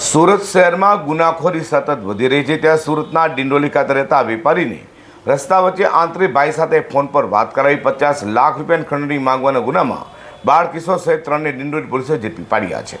સુરત શહેરમાં ગુનાખોરી સતત વધી રહી છે. ત્યાં સુરતના ડિંડોલી ખાતે રહેતા વેપારીને રસ્તા વચ્ચે આંતરિક ભાઈ સાથે ફોન પર વાત કરાવી પચાસ લાખ રૂપિયાની ખંડણી માંગવાના ગુનામાં બાળ કિશોર સહિત ત્રણને ડિંડોલી પોલીસે ઝડપી પાડ્યા છે.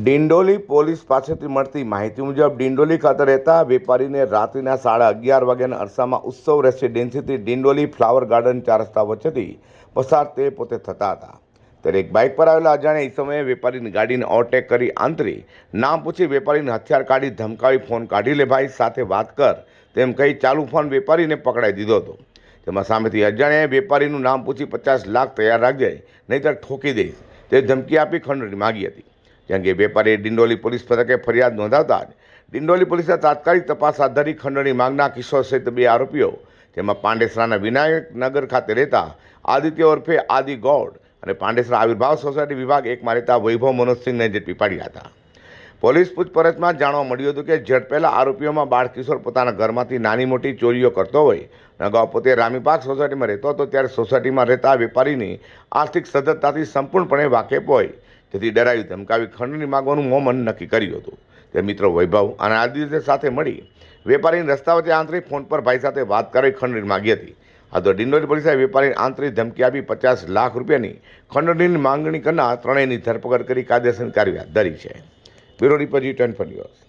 ડિંડોલી પોલીસ પાસેથી મળતી માહિતી મુજબ ડિંડોલી ખાતે રહેતા વેપારીને રાત્રિના સાડા અગિયાર વાગ્યાના અરસામાં ઉત્સવ રેસિડેન્સીથી ડિંડોલી ફ્લાવર ગાર્ડન ચાર રસ્તા વચ્ચેથી પસાર તે પોતે થતા હતા. ત્યારે એક બાઇક પર આવેલા અજાણ્યા એ સમયે વેપારીની ગાડીને ઓવરટેક કરી આંતરી. નામ પૂછી વેપારીને હથિયાર કાઢી ધમકાવી ફોન કાઢી લે ભાઈ, સાથે વાત કર. તેમ કહી ચાલુ ફોન વેપારીને પકડાઈ દીધો હતો. તેમાં સામેથી અજાણ્યાએ વેપારીનું નામ પૂછી પચાસ લાખ તૈયાર રાખજે, નહીંતર ઠોકી દઈશ. તે ધમકી આપી ખંડણી માગી હતી. જેમ કે વેપારીએ ડિંડોલી પોલીસ મથકે ફરિયાદ નોંધાવતા જ ડિંડોલી પોલીસે તાત્કાલિક તપાસ હાથ ધરી ખંડણી માંગના કિશોર સહિત બે આરોપીઓ, જેમાં પાંડેસરાના વિનાયક નગર ખાતે રહેતા આદિત્ય ઉર્ફે આદિ ગૌડ અને પાંડેસરા આવિર્ભાવ સોસાયટી વિભાગ એકમાં રહેતા વૈભવ મનોજસિંહને ઝડપી પાડ્યા હતા. પોલીસ પૂછપરછમાં જાણવા મળ્યું હતું કે ઝડપેલા આરોપીઓમાં બાળકિશોર પોતાના ઘરમાંથી નાની મોટી ચોરીઓ કરતો હોય અગાઉ પોતે રામીપાક સોસાયટીમાં રહેતો હતો, ત્યારે સોસાયટીમાં રહેતા વેપારીની આર્થિક સદ્ધરતાથી સંપૂર્ણપણે વાકેફ હોય, જેથી ડરાવી ધમકાવી ખંડની માગવાનું મોમન નક્કી કર્યું હતું. તે મિત્રો વૈભવ અને આદિત્ય સાથે મળી વેપારીને રસ્તા વચ્ચે આંતરિક ફોન પર ભાઈ સાથે વાત કરી ખંડણી માગી હતી. આ તો ડિંડોલી પોલીસે વેપારીને આંતરિક ધમકી આપી પચાસ લાખ રૂપિયાની ખંડણીની માંગણી કરનાર ત્રણેયની ધરપકડ કરી કાયદેસરની કાર્યવાહી હાથ ધરી છે. Bureau report twenty news.